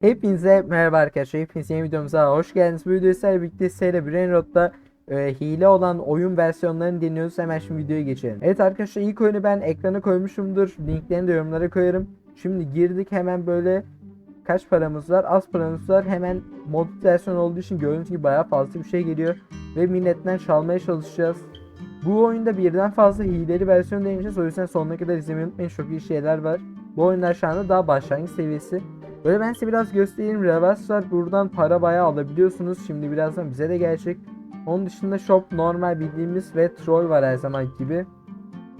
Hepinize merhaba arkadaşlar. Hepiniz yeni videomuza hoş geldiniz. Bu videoyu sizlerle birlikte Seyre Brainrot'ta e, hile olan oyun versiyonlarını deniyoruz. Hemen şimdi videoya geçelim. Evet arkadaşlar ilk oyunu ben ekrana koymuşumdur. Linklerini de yorumlara koyarım. Şimdi girdik hemen böyle kaç paramız var? Az paramız var. Hemen mod versiyon olduğu için gördüğünüz gibi bayağı fazla bir şey geliyor. Ve milletten çalmaya çalışacağız. Bu oyunda birden fazla hileli versiyon deneyeceğiz. O yüzden sonuna kadar izlemeyi unutmayın. Çok iyi şeyler var. Bu oyunlar şu anda daha başlangıç seviyesi. Böyle ben size biraz göstereyim. Reverse var. Buradan para bayağı alabiliyorsunuz. Şimdi birazdan bize de gelecek. Onun dışında shop normal bildiğimiz ve troll var her zaman gibi.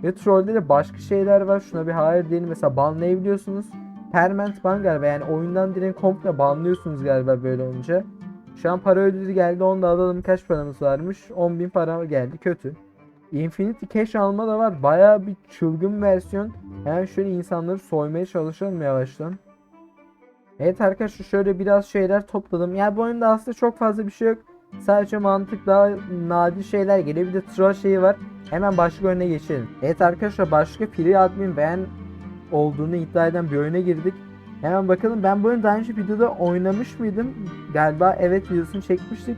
Ve trollde de başka şeyler var. Şuna bir hayır diyelim. Mesela banlayabiliyorsunuz. Permanent ban galiba. Yani oyundan direkt komple banlıyorsunuz galiba böyle olunca. Şu an para ödülü geldi. Onu da alalım. Kaç paramız varmış? 10.000 para geldi. Kötü. Infinity Cash alma da var. Bayağı bir çılgın versiyon. Yani şöyle insanları soymaya çalışalım yavaştan. Evet arkadaşlar şöyle biraz şeyler topladım. Yani bu oyunda aslında çok fazla bir şey yok. Sadece mantık daha nadir şeyler geliyor. Bir de troll şeyi var. Hemen başka oyuna geçelim. Evet arkadaşlar başka free admin ben olduğunu iddia eden bir oyuna girdik. Hemen bakalım ben bu oyunu daha önce videoda oynamış mıydım? Galiba evet videosunu çekmiştik.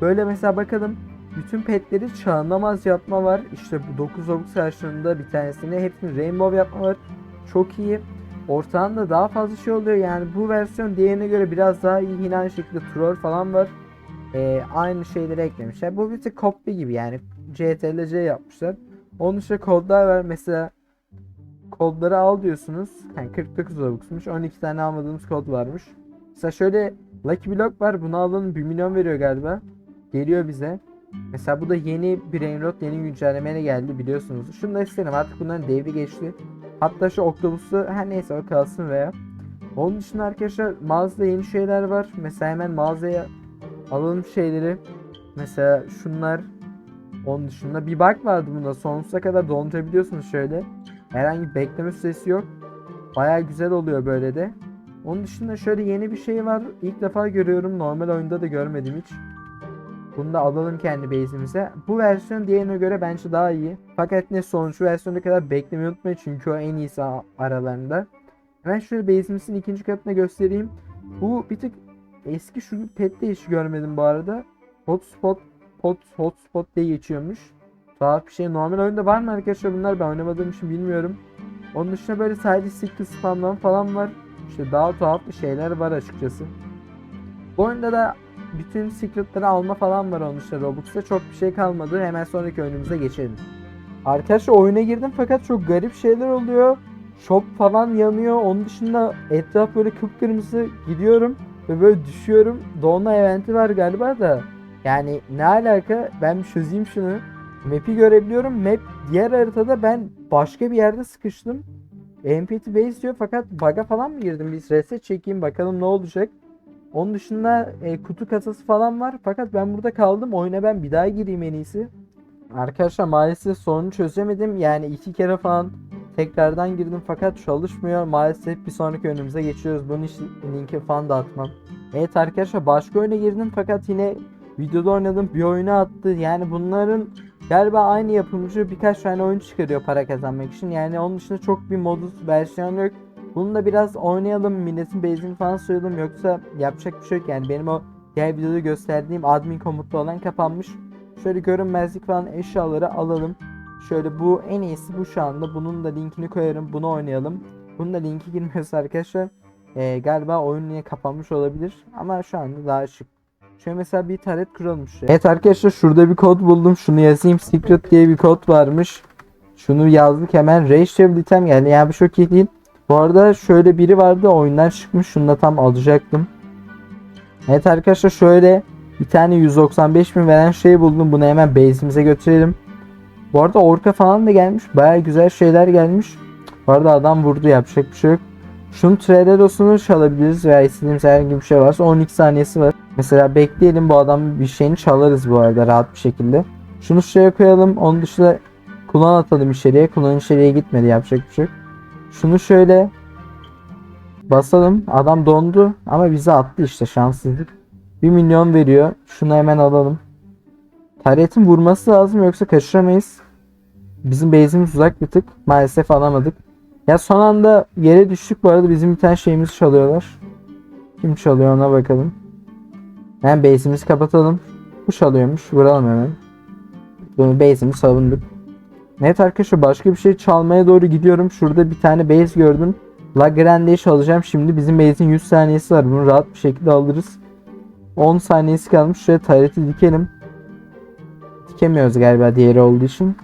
Böyle mesela bakalım bütün petleri çağınamaz yapma var. İşte bu 9 Robux yaşlarında bir tanesini hepsini rainbow yapma var. Çok iyi. Ortağında daha fazla şey oluyor yani bu versiyon diğerine göre biraz daha iyi yine aynı troll falan var. Ee, aynı şeyleri eklemişler. Bu bir tık kopya gibi yani CTRL-C yapmışlar. Onun dışında kodlar var mesela kodları al diyorsunuz. Yani 49 Robux'muş 12 tane almadığımız kod varmış. Mesela şöyle Lucky Block var bunu alın 1 milyon veriyor galiba. Geliyor bize. Mesela bu da yeni Brainrot yeni güncellemeyle geldi biliyorsunuz. Şunu da isterim artık bunların devri geçti. Hatta şu Octopus'u her neyse o kalsın veya. Onun dışında arkadaşlar mağazada yeni şeyler var. Mesela hemen mağazaya alalım şeyleri. Mesela şunlar. Onun dışında bir bug vardı bunda. Sonsuza kadar dondurabiliyorsunuz şöyle. Herhangi bir bekleme süresi yok. Baya güzel oluyor böyle de. Onun dışında şöyle yeni bir şey var. İlk defa görüyorum. Normal oyunda da görmedim hiç. Bunu da alalım kendi base'imize. Bu versiyon diğerine göre bence daha iyi. Fakat ne sonuncu versiyona kadar beklemeyi unutmayın çünkü o en iyisi aralarında. Hemen şöyle base'imizin ikinci katına göstereyim. Bu bir tık eski şu pet de hiç görmedim bu arada. Hotspot, hot, hotspot diye geçiyormuş. Tuhaf bir şey. Normal oyunda var mı arkadaşlar bunlar? Ben oynamadığım için bilmiyorum. Onun dışında böyle sadece secret spamlan falan var. İşte daha tuhaf bir şeyler var açıkçası. Bu oyunda da bütün secretları alma falan var onun işte Robux'ta çok bir şey kalmadı. Hemen sonraki oyunumuza geçelim. Arkadaşlar oyuna girdim fakat çok garip şeyler oluyor. Shop falan yanıyor. Onun dışında etraf böyle kıpkırmızı gidiyorum ve böyle düşüyorum. Donma eventi var galiba da. Yani ne alaka? Ben bir çözeyim şunu. Map'i görebiliyorum. Map diğer haritada ben başka bir yerde sıkıştım. empty base diyor fakat bug'a falan mı girdim? Biz reset çekeyim bakalım ne olacak. Onun dışında e, kutu kasası falan var. Fakat ben burada kaldım. Oyuna ben bir daha gireyim en iyisi. Arkadaşlar maalesef sorunu çözemedim. Yani iki kere falan tekrardan girdim fakat çalışmıyor. Maalesef bir sonraki önümüze geçiyoruz. Bunun linki falan da atmam. Evet arkadaşlar başka oyuna girdim fakat yine videoda oynadım bir oyuna attı. Yani bunların galiba aynı yapımcı birkaç tane oyun çıkarıyor para kazanmak için. Yani onun dışında çok bir modus versiyon yok. Bunu da biraz oynayalım, milletin base'ini falan soyalım yoksa yapacak bir şey yok yani benim o diğer videoda gösterdiğim admin komutlu olan kapanmış. Şöyle görünmezlik falan eşyaları alalım. Şöyle bu en iyisi bu şu anda. Bunun da linkini koyarım. Bunu oynayalım. Bunun da linki girmiyorsa arkadaşlar ee, galiba oyun niye kapanmış olabilir. Ama şu anda daha şık. Şöyle mesela bir taret kurulmuş. Evet arkadaşlar şurada bir kod buldum. Şunu yazayım. Secret diye bir kod varmış. Şunu yazdık hemen. Rage Table item geldi. Yani bu çok iyi değil. Bu arada şöyle biri vardı oyundan çıkmış. Şunu da tam alacaktım. Evet arkadaşlar şöyle bir tane 195 bin veren şey buldum. Bunu hemen base'imize götürelim. Bu arada orka falan da gelmiş. Baya güzel şeyler gelmiş. Bu arada adam vurdu yapacak bir şey yok. Şunun Trelelos'unu çalabiliriz veya istediğimiz herhangi bir şey varsa 12 saniyesi var. Mesela bekleyelim bu adamın bir şeyini çalarız bu arada rahat bir şekilde. Şunu şuraya koyalım. Onun dışında kullan atalım içeriye. Kullan içeriye gitmedi yapacak bir şey yok. Şunu şöyle basalım. Adam dondu ama bize attı işte şanssızlık. 1 milyon veriyor. Şunu hemen alalım. Taretin vurması lazım yoksa kaçıramayız. Bizim base'imiz uzak bir tık. Maalesef alamadık. Ya son anda yere düştük bu arada bizim bir tane şeyimizi çalıyorlar. Kim çalıyor ona bakalım. Hemen base'imizi kapatalım. Bu çalıyormuş. Vuralım hemen. Bunu base'imizi savunduk. Evet arkadaşlar başka bir şey çalmaya doğru gidiyorum. Şurada bir tane base gördüm. La Grande'yi çalacağım. Şimdi bizim base'in 100 saniyesi var. Bunu rahat bir şekilde alırız. 10 saniyesi kalmış. Şuraya tareti dikelim. Dikemiyoruz galiba diğeri olduğu için.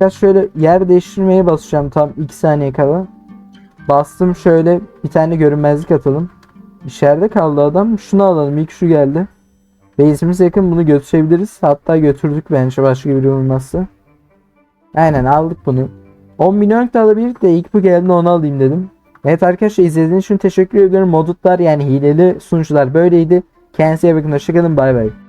Biraz şöyle yer değiştirmeye basacağım tam 2 saniye kala. Bastım şöyle bir tane görünmezlik atalım. İçeride kaldı adam. Şunu alalım. İlk şu geldi. Base'imiz yakın bunu götürebiliriz. Hatta götürdük bence başka biri olmazsa. Aynen aldık bunu. 10 milyon da alabilirdik de ilk bu geldi onu alayım dedim. Evet arkadaşlar izlediğiniz için teşekkür ediyorum. Modutlar yani hileli sunucular böyleydi. Kendinize iyi bakın. Hoşçakalın. Bay bay.